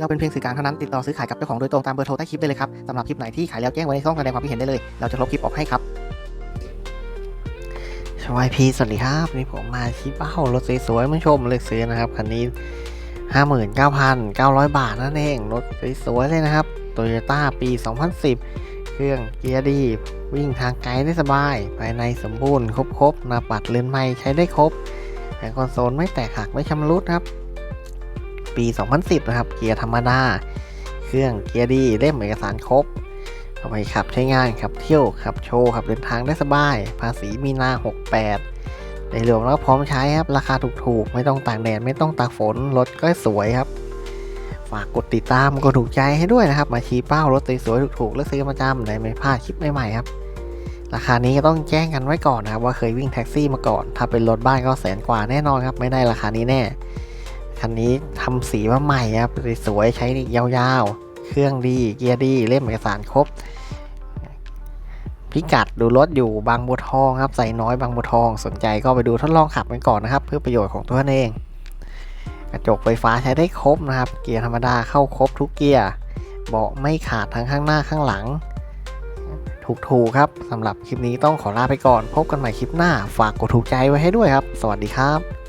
เราเป็นเพียงสื่อกลางเท่านั้นติดต่อซื้อขายกับเจ้าของโดยตรงตามเบอร์โทรใต้คลิปได้เลยครับสำหรับคลิปไหนที่ขายแล้วแจ้งไว้ในช่องแสดงความคิดเห็นได้เลย เราจะลบคลิปออกให้ครับสวัสดีพีสวัสดีครับนี่ผมมาชี้เป้ารถสวยๆมาชมเลยซื้อนะครับคันนี้ 59,900 บาทนั่นเองรถสวยๆเลยนะครับ Toyota ปี 2010 เครื่องเกียร์ดี วิ่งทางไกลได้สบาย ภายในสมบูรณ์ครบๆหน้าปัดเรือนไม้ใช้ได้ครบแผงคอนโซลไม่แตกหักไม่ชำรุดครับ ปี 2010 นะครับ เกียร์ธรรมดา เครื่องเกียร์ดีเล่มเอกสารครบ เอาไปขับใช้งานขับเที่ยวขับโชว์ขับเดินทางได้สบาย ภาษีมีนา 68 ในรวมแล้วพร้อมใช้ครับ ราคาถูกๆ ไม่ต้องตากแดดไม่ต้องตากฝนรถก็สวยครับ ฝากกดติดตามกดถูกใจให้ด้วยนะครับ มาชี้เป้ารถสวยๆถูกๆและซื้อประจำได้ไม่พลาดคลิปใหม่ๆครับราคานี้ก็ต้องแจ้งกันไว้ก่อนนะครับว่าเคยวิ่งแท็กซี่มาก่อน ถ้าเป็นรถบ้านก็แสนกว่าแน่นอนครับ ไม่ได้ราคานี้แน่ คันนี้ทำสีมาใหม่ครับสวยใช้ยาวๆ เครื่องดีเกียร์ดีเล่มเอกสารครบ พิกัดดูรถอยู่บางบัวทองครับใส่น้อยบางบัวทองสนใจก็ไปดูทดลองขับกันก่อนนะครับ เพื่อประโยชน์ของตัวเอง กระจกไฟฟ้าใช้ได้ครบนะครับ เกียร์ธรรมดาเข้าครบทุกเกียร์เบาะไม่ขาดทั้งข้างหน้าข้างหลัง ถูกๆครับสำหรับคลิปนี้ต้องขอลาไปก่อน พบกันใหม่คลิปหน้า ฝากกดถูกใจไว้ให้ด้วยครับ สวัสดีครับ